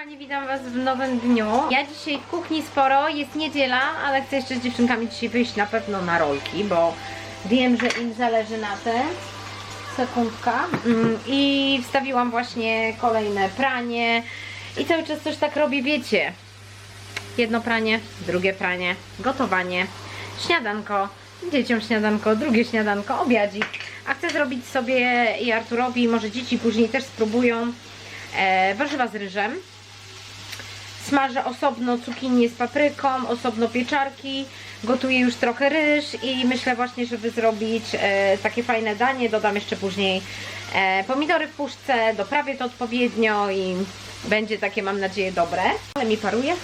kochani, witam was w nowym dniu. Ja dzisiaj w kuchni sporo, jest niedziela, ale chcę jeszcze z dziewczynkami dzisiaj wyjść na pewno na rolki, bo wiem, że im zależy na tym. Sekundka. Mm, I wstawiłam właśnie kolejne pranie i cały czas coś tak robię, wiecie. Jedno pranie, drugie pranie, gotowanie, śniadanko, dzieciom śniadanko, drugie śniadanko, obiadzik. A chcę zrobić sobie i Arturowi, może dzieci później też spróbują e, warzywa z ryżem. Smażę osobno cukinię z papryką, osobno pieczarki, gotuję już trochę ryż i myślę właśnie, żeby zrobić e, takie fajne danie. Dodam jeszcze później e, pomidory w puszce, doprawię to odpowiednio i będzie takie, mam nadzieję, dobre. Ale mi paruje.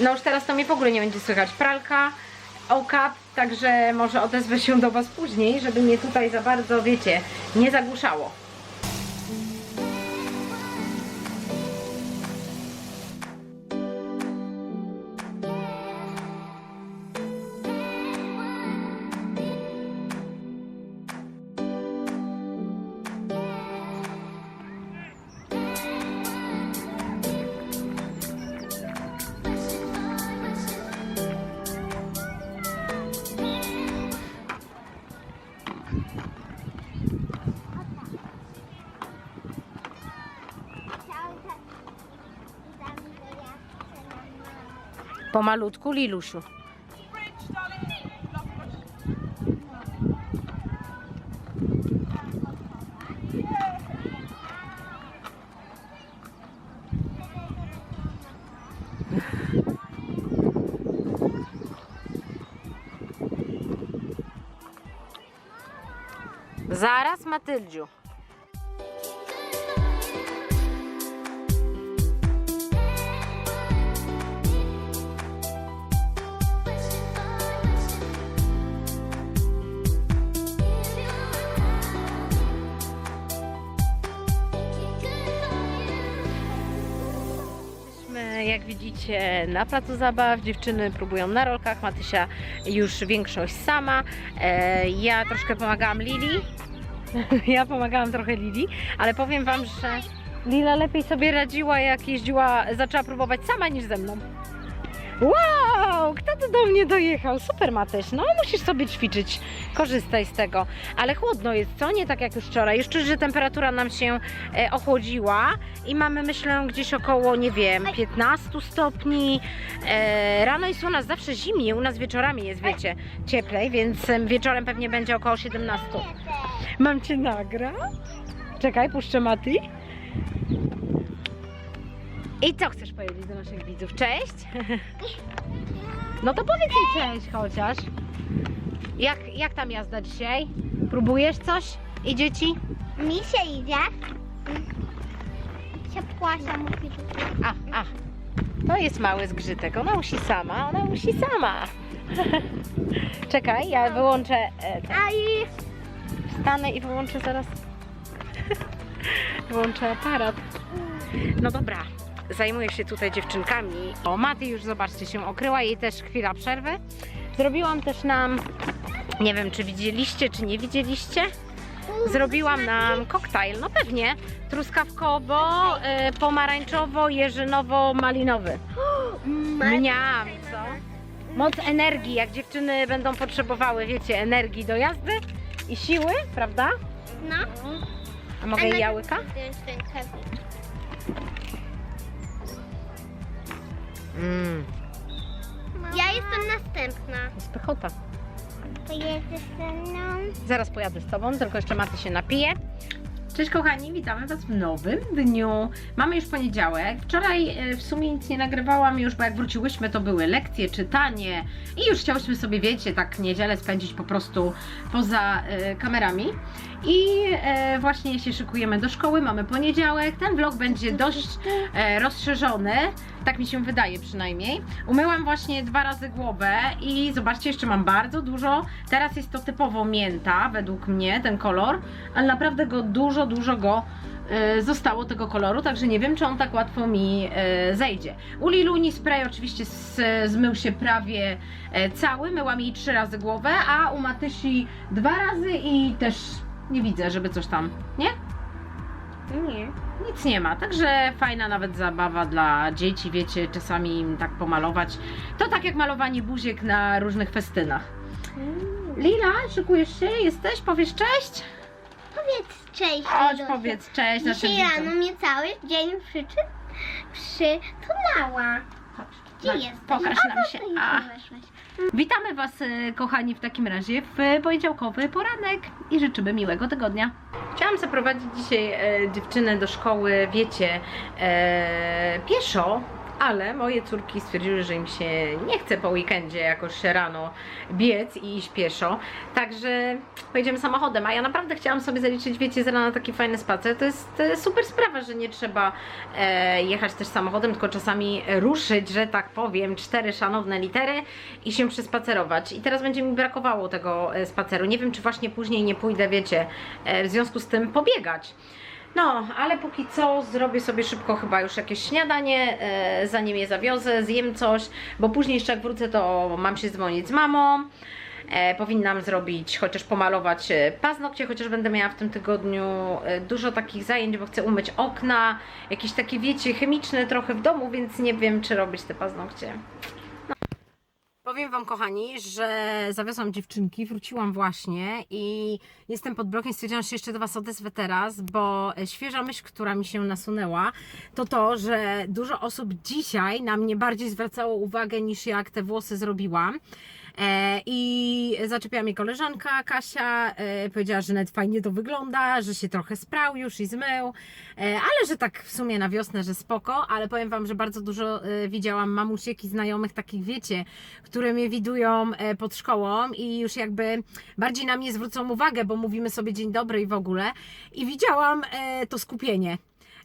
No już teraz to mnie w ogóle nie będzie słychać. Pralka, okap, także może odezwę się do Was później, żeby mnie tutaj za bardzo, wiecie, nie zagłuszało. Pomalutku, Lilusiu. Zaraz, Matyldziu. Jak widzicie, na placu zabaw. Dziewczyny próbują na rolkach, Matysia już większość sama. E, ja troszkę pomagałam Lili. ja pomagałam trochę Lili, ale powiem Wam, że Lila lepiej sobie radziła, jak jeździła, zaczęła próbować sama niż ze mną. Wow, kto tu do mnie dojechał? Super Matyś, no musisz sobie ćwiczyć, korzystaj z tego. Ale chłodno jest, co? Nie tak jak już wczoraj. Czuć, że temperatura nam się e, ochłodziła i mamy myślę gdzieś około, nie wiem, 15 stopni. E, rano jest u nas zawsze zimniej, u nas wieczorami jest, wiecie, cieplej, więc em, wieczorem pewnie będzie około 17. Mam cię nagrać? Czekaj, puszczę Mati. I co chcesz powiedzieć do naszych widzów? Cześć! No to powiedz im cześć chociaż. Jak, jak tam jazda dzisiaj? Próbujesz coś? I dzieci? Mi się idzie. Się płasia musi A, a. To jest mały zgrzytek. Ona musi sama, ona musi sama. Czekaj, ja wyłączę. E, ten. A i Wstanę i wyłączę zaraz. wyłączę aparat. No dobra, zajmuję się tutaj dziewczynkami. O, Maty już zobaczcie się okryła, jej też chwila przerwy. Zrobiłam też nam, nie wiem czy widzieliście, czy nie widzieliście. Zrobiłam nam koktajl, no pewnie, truskawkowo, y, pomarańczowo, jeżynowo-malinowy. Mniam, co? Moc energii, jak dziewczyny będą potrzebowały, wiecie, energii do jazdy i siły, prawda? no. A mogę jej jałyka? Mmm, Ja jestem następna. jest pychota. Pojedziesz ze mną? Zaraz pojadę z tobą, tylko jeszcze Maty się napije. Cześć kochani, witamy Was w nowym dniu. Mamy już poniedziałek. Wczoraj e, w sumie nic nie nagrywałam już, bo jak wróciłyśmy to były lekcje, czytanie i już chciałyśmy sobie, wiecie, tak niedzielę spędzić po prostu poza e, kamerami. I e, właśnie się szykujemy do szkoły, mamy poniedziałek. Ten vlog będzie dość e, rozszerzony, tak mi się wydaje przynajmniej. Umyłam właśnie dwa razy głowę i zobaczcie, jeszcze mam bardzo dużo. Teraz jest to typowo mięta, według mnie, ten kolor, ale naprawdę go dużo, dużo go e, zostało tego koloru, także nie wiem, czy on tak łatwo mi e, zejdzie. U Liluni spray oczywiście zmył się prawie e, cały, myłam jej trzy razy głowę, a u Matysi dwa razy i też nie widzę, żeby coś tam, nie? Nie. Nic nie ma, także fajna nawet zabawa dla dzieci, wiecie, czasami im tak pomalować. To tak jak malowanie buziek na różnych festynach. Lila, szykujesz się? Jesteś? Powiesz cześć? Powiedz cześć. Chodź, powiedz cześć naszym Dzisiaj widzom. rano mnie cały dzień przyczy... przytulała. Chodź, Gdzie chodź, jesteś? Pokaż nam się. tutaj A. weszłaś. Witamy Was, e, kochani, w takim razie w poniedziałkowy poranek i życzymy miłego tygodnia. Chciałam zaprowadzić dzisiaj e, dziewczynę do szkoły, wiecie, e, pieszo, ale moje córki stwierdziły, że im się nie chce po weekendzie jakoś rano biec i iść pieszo, także pojedziemy samochodem, a ja naprawdę chciałam sobie zaliczyć, wiecie, z rana taki fajny spacer. To jest super sprawa, że nie trzeba e, jechać też samochodem, tylko czasami ruszyć, że tak powiem, cztery szanowne litery i się przespacerować. I teraz będzie mi brakowało tego e, spaceru. Nie wiem, czy właśnie później nie pójdę, wiecie, e, w związku z tym pobiegać. No, ale póki co zrobię sobie szybko chyba już jakieś śniadanie, e, zanim je zawiozę, zjem coś, bo później jeszcze jak wrócę, to mam się dzwonić z mamą. E, powinnam zrobić, chociaż pomalować e, paznokcie, chociaż będę miała w tym tygodniu e, dużo takich zajęć, bo chcę umyć okna, jakieś takie, wiecie, chemiczne trochę w domu, więc nie wiem, czy robić te paznokcie. Powiem Wam, kochani, że zawiozłam dziewczynki, wróciłam właśnie i jestem pod blokiem. Stwierdziłam, że jeszcze do Was odezwę teraz, bo świeża myśl, która mi się nasunęła, to to, że dużo osób dzisiaj na mnie bardziej zwracało uwagę niż jak te włosy zrobiłam. E, I zaczepiła mnie koleżanka Kasia, e, powiedziała, że nawet fajnie to wygląda, że się trochę sprał już i zmył, e, ale że tak w sumie na wiosnę, że spoko, ale powiem Wam, że bardzo dużo e, widziałam mamusiek i znajomych takich, wiecie, które mnie widują e, pod szkołą i już jakby bardziej na mnie zwrócą uwagę, bo mówimy sobie dzień dobry i w ogóle i widziałam e, to skupienie.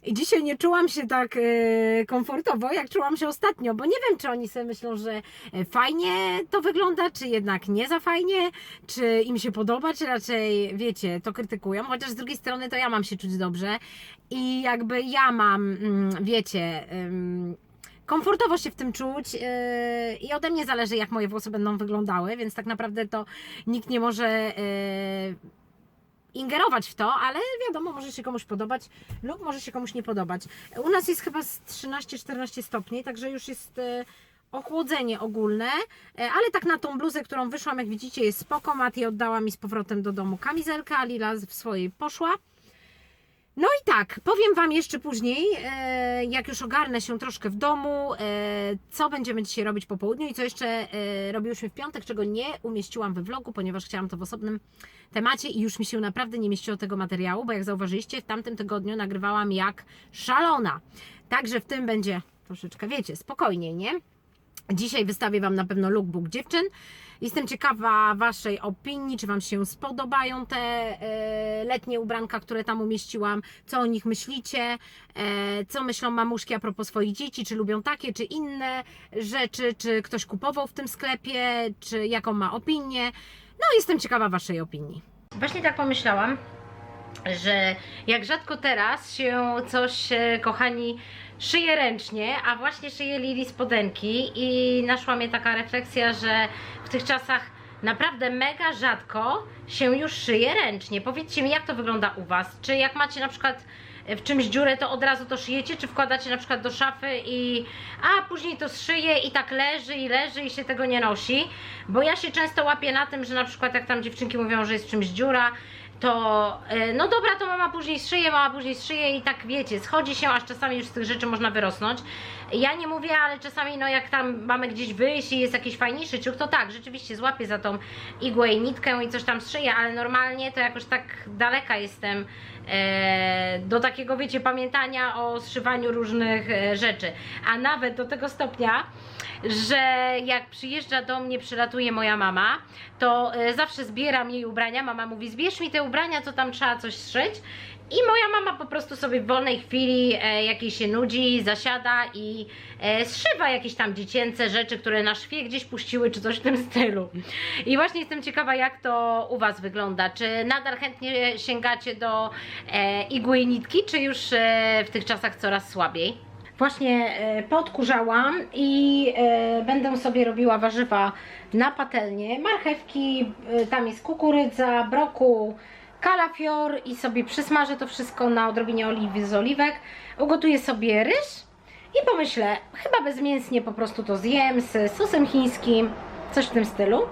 I dzisiaj nie czułam się tak e, komfortowo, jak czułam się ostatnio, bo nie wiem, czy oni sobie myślą, że fajnie to wygląda, czy jednak nie za fajnie, czy im się podoba, czy raczej, wiecie, to krytykują, chociaż z drugiej strony to ja mam się czuć dobrze i jakby ja mam, mm, wiecie, komfortowo się w tym czuć yy, i ode mnie zależy, jak moje włosy będą wyglądały, więc tak naprawdę to nikt nie może yy, ingerować w to, ale wiadomo, może się komuś podobać lub może się komuś nie podobać. U nas jest chyba z 13-14 stopni, także już jest yy, ochłodzenie ogólne, ale tak na tą bluzę, którą wyszłam, jak widzicie, jest spoko. Mati oddała mi z powrotem do domu kamizelkę, a Lila w swojej poszła. No i tak, powiem Wam jeszcze później, e, jak już ogarnę się troszkę w domu, e, co będziemy dzisiaj robić po południu i co jeszcze e, robiłyśmy w piątek, czego nie umieściłam we vlogu, ponieważ chciałam to w osobnym temacie i już mi się naprawdę nie mieściło tego materiału, bo jak zauważyliście, w tamtym tygodniu nagrywałam jak szalona. Także w tym będzie troszeczkę, wiecie, spokojniej, nie? Dzisiaj wystawię Wam na pewno lookbook dziewczyn. Jestem ciekawa Waszej opinii, czy Wam się spodobają te e, letnie ubranka, które tam umieściłam, co o nich myślicie, e, co myślą mamuszki a propos swoich dzieci, czy lubią takie, czy inne rzeczy, czy ktoś kupował w tym sklepie, czy jaką ma opinię. No, jestem ciekawa Waszej opinii. Właśnie tak pomyślałam, że jak rzadko teraz się coś, e, kochani, szyje ręcznie, a właśnie szyję Lili spodenki i naszła mnie taka refleksja, że w tych czasach naprawdę mega rzadko się już szyje ręcznie. Powiedzcie mi, jak to wygląda u Was? Czy jak macie na przykład w czymś dziurę, to od razu to szyjecie, czy wkładacie na przykład do szafy i a później to zszyje i tak leży i leży i się tego nie nosi? Bo ja się często łapię na tym, że na przykład jak tam dziewczynki mówią, że jest w czymś dziura, to e, no dobra, to mama później szyje, mama później szyje i tak wiecie, schodzi się, aż czasami już z tych rzeczy można wyrosnąć. Ja nie mówię, ale czasami no jak tam mamy gdzieś wyjść i jest jakiś fajniejszy ciuch, to tak, rzeczywiście złapię za tą igłę i nitkę i coś tam zszyję, ale normalnie to jakoś tak daleka jestem do takiego, wiecie, pamiętania o zszywaniu różnych e, rzeczy. A nawet do tego stopnia, że jak przyjeżdża do mnie, przylatuje moja mama, to e, zawsze zbieram jej ubrania. Mama mówi, zbierz mi te ubrania, co tam trzeba coś zszyć. I moja mama po prostu sobie w wolnej chwili, e, jakiej się nudzi, zasiada i e, zszywa jakieś tam dziecięce rzeczy, które na szwie gdzieś puściły, czy coś w tym stylu. I właśnie jestem ciekawa, jak to u Was wygląda. Czy nadal chętnie sięgacie do e, igły i nitki, czy już e, w tych czasach coraz słabiej? Właśnie e, podkurzałam i e, będę sobie robiła warzywa na patelnię. Marchewki, e, tam jest kukurydza, brokuł, kalafior i sobie przysmażę to wszystko na odrobinie oliwy z oliwek. Ugotuję sobie ryż i pomyślę, chyba bezmięsnie po prostu to zjem z sosem chińskim, coś w tym stylu.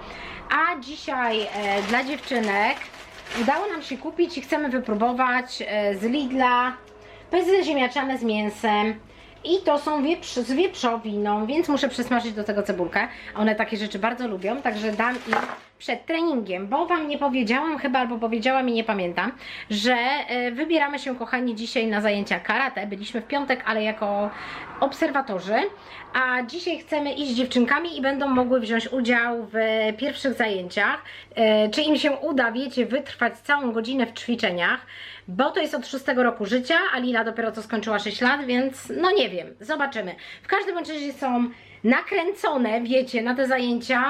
A dzisiaj e, dla dziewczynek udało nam się kupić i chcemy wypróbować e, z Lidla pyzy ziemniaczane z mięsem. I to są wieprz, z wieprzowiną, więc muszę przesmażyć do tego cebulkę. One takie rzeczy bardzo lubią, także dam im przed treningiem, bo Wam nie powiedziałam chyba, albo powiedziałam i nie pamiętam, że e, wybieramy się, kochani, dzisiaj na zajęcia karate. Byliśmy w piątek, ale jako obserwatorzy, a dzisiaj chcemy iść z dziewczynkami i będą mogły wziąć udział w pierwszych zajęciach. E, Czy im się uda, wiecie, wytrwać całą godzinę w ćwiczeniach, bo to jest od 6 roku życia, a Lila dopiero co skończyła 6 lat, więc no nie wiem, zobaczymy. W każdym razie są nakręcone, wiecie, na te zajęcia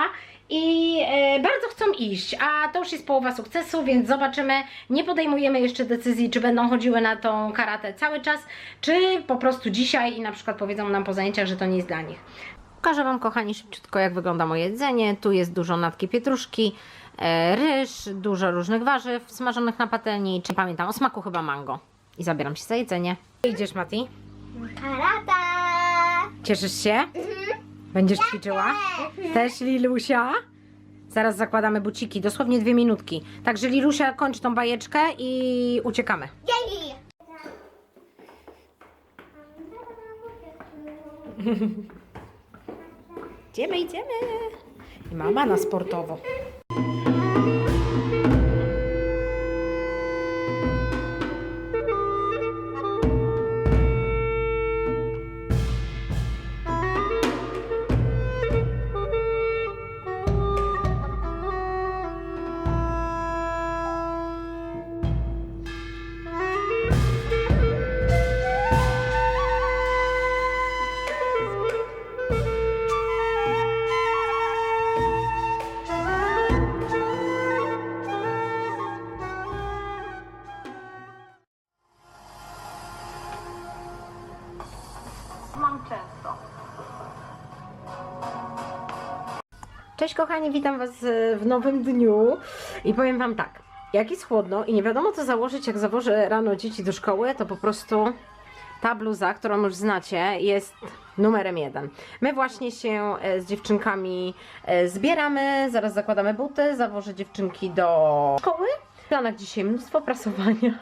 i e, bardzo chcą iść, a to już jest połowa sukcesu, więc zobaczymy. Nie podejmujemy jeszcze decyzji, czy będą chodziły na tą karatę cały czas, czy po prostu dzisiaj i na przykład powiedzą nam po zajęciach, że to nie jest dla nich. Pokażę Wam, kochani, szybciutko, jak wygląda moje jedzenie. Tu jest dużo natki pietruszki, e, ryż, dużo różnych warzyw smażonych na patelni, czy pamiętam, o smaku chyba mango. I zabieram się za jedzenie. Idziesz, Mati? Karata! Cieszysz się? Będziesz ćwiczyła? Też Lilusia? Zaraz zakładamy buciki, dosłownie dwie minutki. Także Lilusia kończ tą bajeczkę i uciekamy. Jej! Idziemy, idziemy. I mama na sportowo. Kochani, witam Was e, w nowym dniu i powiem Wam tak, jak jest chłodno i nie wiadomo co założyć, jak zawożę rano dzieci do szkoły, to po prostu ta bluza, którą już znacie, jest numerem jeden. My właśnie się e, z dziewczynkami e, zbieramy, zaraz zakładamy buty, zawożę dziewczynki do szkoły. W planach dzisiaj mnóstwo prasowania.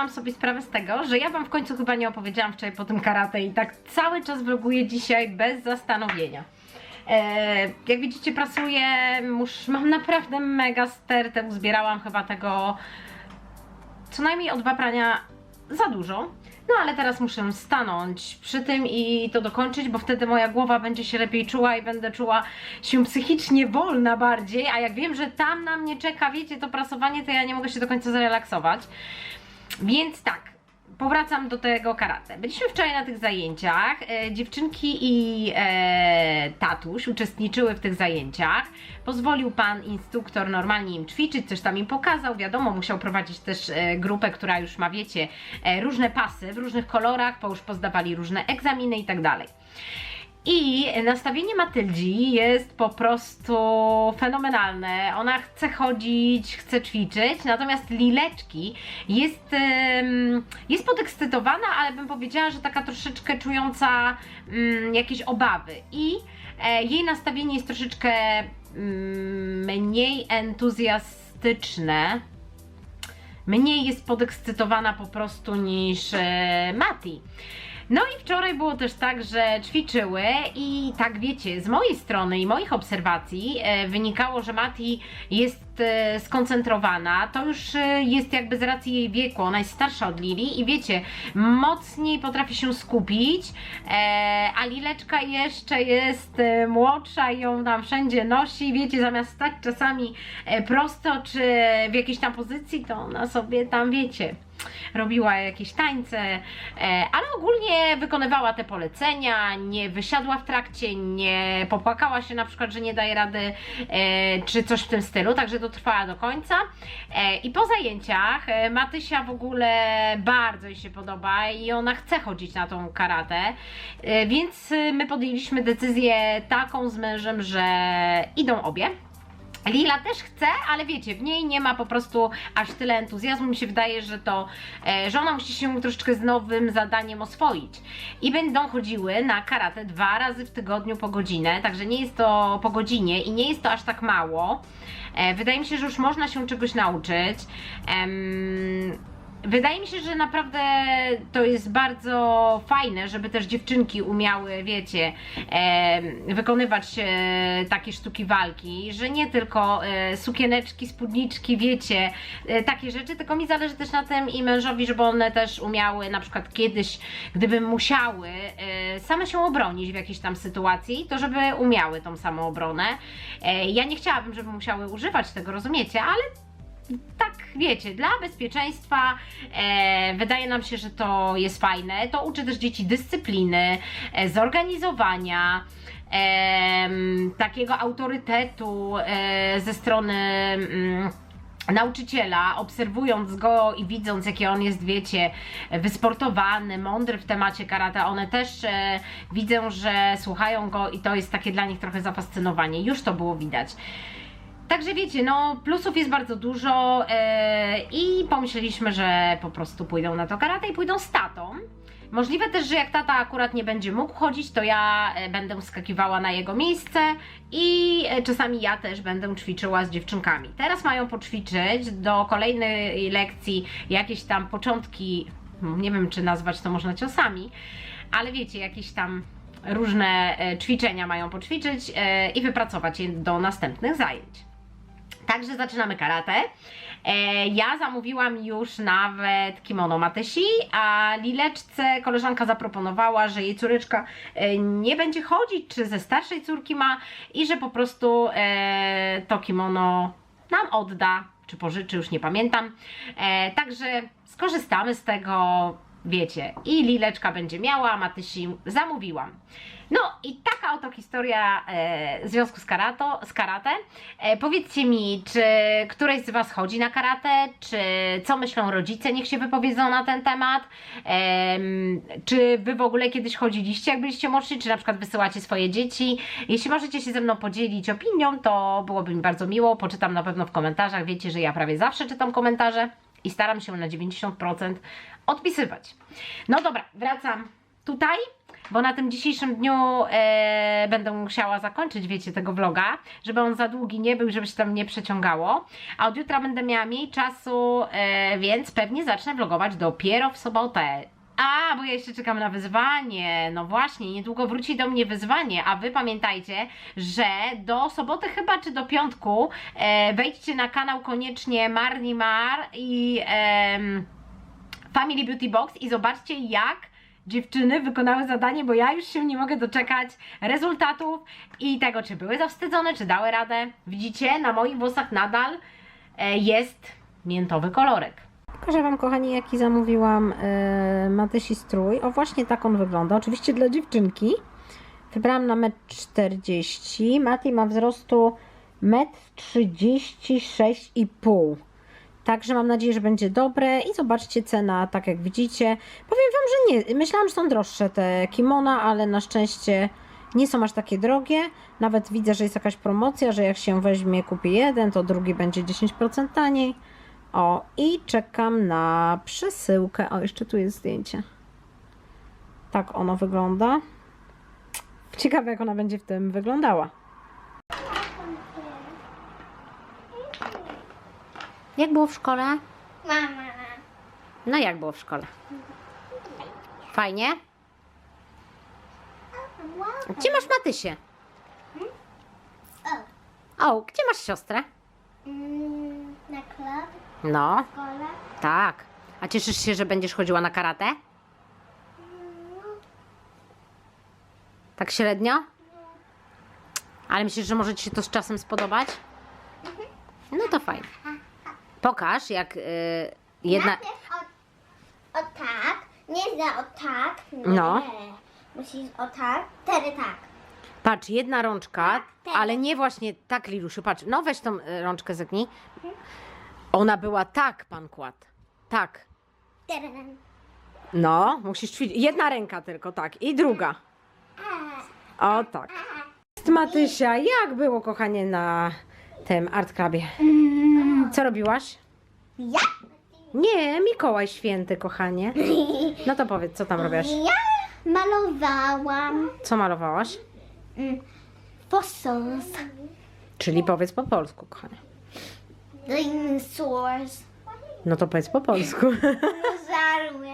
Zdałam sobie sprawę z tego, że ja Wam w końcu chyba nie opowiedziałam wczoraj po tym karate i tak cały czas vloguję dzisiaj bez zastanowienia. E, jak widzicie prasuję, już mam naprawdę mega stertę, uzbierałam chyba tego co najmniej o dwa prania za dużo. No ale teraz muszę stanąć przy tym i to dokończyć, bo wtedy moja głowa będzie się lepiej czuła i będę czuła się psychicznie wolna bardziej, a jak wiem, że tam na mnie czeka, wiecie, to prasowanie, to ja nie mogę się do końca zrelaksować. Więc tak, powracam do tego karate. Byliśmy wczoraj na tych zajęciach. E, dziewczynki i e, tatuś uczestniczyły w tych zajęciach. Pozwolił pan instruktor normalnie im ćwiczyć, coś tam im pokazał. Wiadomo, musiał prowadzić też e, grupę, która już ma, wiecie, e, różne pasy w różnych kolorach, bo już pozdawali różne egzaminy i tak dalej. I nastawienie Matyldzi jest po prostu fenomenalne. Ona chce chodzić, chce ćwiczyć, natomiast Lileczki jest, jest podekscytowana, ale bym powiedziała, że taka troszeczkę czująca mm, jakieś obawy. I e, jej nastawienie jest troszeczkę mm, mniej entuzjastyczne. Mniej jest podekscytowana po prostu niż e, Mati. No i wczoraj było też tak, że ćwiczyły i tak wiecie, z mojej strony i moich obserwacji e, wynikało, że Mati jest e, skoncentrowana. To już e, jest jakby z racji jej wieku, ona jest starsza od Lili i wiecie, mocniej potrafi się skupić, a Lileczka jeszcze jest młodsza i ją tam wszędzie nosi, wiecie, zamiast stać czasami prosto czy w jakiejś tam pozycji, to ona sobie tam, wiecie, robiła jakieś tańce, e, ale ogólnie wykonywała te polecenia, nie wysiadła w trakcie, nie popłakała się na przykład, że nie daje rady, e, czy coś w tym stylu, także to trwała do końca. E, I po zajęciach Matysia w ogóle bardzo jej się podoba i ona chce chodzić na tą karatę, więc my podjęliśmy decyzję taką z mężem, że idą obie. Lila też chce, ale wiecie, w niej nie ma po prostu aż tyle entuzjazmu. Mi się wydaje, że to, e, że ona musi się troszeczkę z nowym zadaniem oswoić. I będą chodziły na karate dwa razy w tygodniu po godzinę, także nie jest to po godzinie i nie jest to aż tak mało. E, wydaje mi się, że już można się czegoś nauczyć. Em, Wydaje mi się, że naprawdę to jest bardzo fajne, żeby też dziewczynki umiały, wiecie, e, wykonywać e, takie sztuki walki, że nie tylko e, sukieneczki, spódniczki, wiecie, e, takie rzeczy, tylko mi zależy też na tym i mężowi, żeby one też umiały na przykład kiedyś, gdyby musiały e, same się obronić w jakiejś tam sytuacji, to żeby umiały tą samoobronę. E, ja nie chciałabym, żeby musiały używać tego, rozumiecie, ale tak wiecie, dla bezpieczeństwa e, wydaje nam się, że to jest fajne. To uczy też dzieci dyscypliny, e, zorganizowania. em, takiego autorytetu e, ze strony mm, nauczyciela, obserwując go i widząc, jaki on jest, wiecie, wysportowany, mądry w temacie karate, one też e, widzą, że słuchają go i to jest takie dla nich trochę zafascynowanie. Już to było widać. Także wiecie, no plusów jest bardzo dużo e, i pomyśleliśmy, że po prostu pójdą na to karate i pójdą z tatą. Możliwe też, że jak tata akurat nie będzie mógł chodzić, to ja e, będę skakiwała na jego miejsce i e, czasami ja też będę ćwiczyła z dziewczynkami. Teraz mają poćwiczyć do kolejnej lekcji jakieś tam początki, hmm, nie wiem czy nazwać to można ciosami, ale wiecie, jakieś tam różne ćwiczenia mają poćwiczyć i wypracować je do następnych zajęć. Także zaczynamy karate. E, ja zamówiłam już nawet kimono Matysi, a Lileczce koleżanka zaproponowała, że jej córeczka e, nie będzie chodzić, czy ze starszej córki ma i że po prostu e, to kimono nam odda, czy pożyczy, już nie pamiętam. E, także skorzystamy z tego, wiecie, i Lileczka będzie miała, Matysi zamówiłam. No i taka oto historia e, w związku z, karato, z karate. E, powiedzcie mi, czy któreś z Was chodzi na karate, czy co myślą rodzice, niech się wypowiedzą na ten temat. Em, czy Wy w ogóle kiedyś chodziliście, jak byliście młodsi, czy na przykład wysyłacie swoje dzieci. Jeśli możecie się ze mną podzielić opinią, to byłoby mi bardzo miło. Poczytam na pewno w komentarzach. Wiecie, że ja prawie zawsze czytam komentarze i staram się na 90% odpisywać. No dobra, wracam tutaj bo na tym dzisiejszym dniu e, będę musiała zakończyć, wiecie, tego vloga, żeby on za długi nie był, żeby się tam nie przeciągało. A od jutra będę miała mniej czasu, e, więc pewnie zacznę vlogować dopiero w sobotę. A, bo ja jeszcze czekam na wyzwanie. No właśnie, niedługo wróci do mnie wyzwanie, a wy pamiętajcie, że do soboty chyba czy do piątku e, wejdźcie na kanał koniecznie Marni Mar i em, Family Beauty Box i zobaczcie jak dziewczyny wykonały zadanie, bo ja już się nie mogę doczekać rezultatów i tego, czy były zawstydzone, czy dały radę. Widzicie, na moich włosach nadal e, jest miętowy kolorek. Pokażę Wam, kochani, jaki zamówiłam e, Matysi strój. O, właśnie tak on wygląda. Oczywiście dla dziewczynki. Wybrałam na 1,40 m. Mati ma wzrostu 1,36,5 m. Także mam nadzieję, że będzie dobre i zobaczcie cena, tak jak widzicie. Powiem Wam, że nie, myślałam, że są droższe te kimona, ale na szczęście nie są aż takie drogie. Nawet widzę, że jest jakaś promocja, że jak się weźmie, kupi jeden, to drugi będzie 10% taniej. O, i czekam na przesyłkę. O, jeszcze tu jest zdjęcie. Tak ono wygląda. Ciekawe, jak ona będzie w tym wyglądała. Jak było w szkole? Mama. No jak było w szkole? Fajnie? Gdzie masz Matysię? O. Gdzie masz siostrę? Mm, na klub, No, szkole. tak. A cieszysz się, że będziesz chodziła na karate? Tak średnio? Ale myślisz, że może Ci się to z czasem spodobać? No to fajnie. Pokaż, jak y, jedna... Najpierw od o tak. Nie za o tak. Nie. No. Musisz o tak. Wtedy tak. Patrz, jedna rączka, tak. ale nie właśnie tak, Lilusiu, patrz. No weź tą e, rączkę zegnij. Ona była tak, pan kładł. Tak. No, musisz ćwiczyć. Jedna ręka tylko, tak. I druga. O tak. Matysia, jak było, kochanie, na tym art clubie? Co robiłaś? Ja? Nie, Mikołaj Święty, kochanie. No to powiedz, co tam robiłaś? Ja malowałam Co malowałaś? mm, Czyli powiedz po polsku, kochanie. Dinosaurs, No to powiedz po polsku. dinozaury,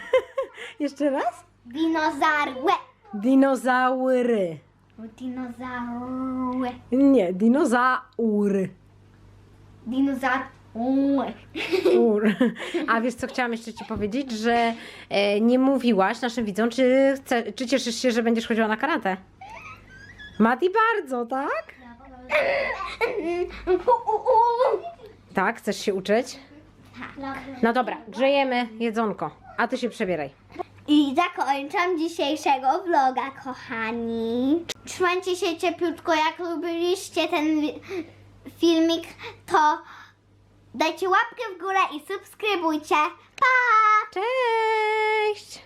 Jeszcze raz? dinozaury, Dinozaury. dinozaury, Nie, dinozaury. dinozaury. Ur. A wiesz co, chciałam jeszcze Ci powiedzieć, że e, nie mówiłaś naszym widzom, czy, chce, czy cieszysz się, że będziesz chodziła na karate? Mati bardzo, tak? Tak, chcesz się uczyć? No dobra, grzejemy jedzonko, a Ty się przebieraj. I zakończam dzisiejszego vloga, kochani. Trzymajcie się cieplutko, jak lubiliście ten filmik, to dajcie łapkę w górę i subskrybujcie. Pa! Cześć!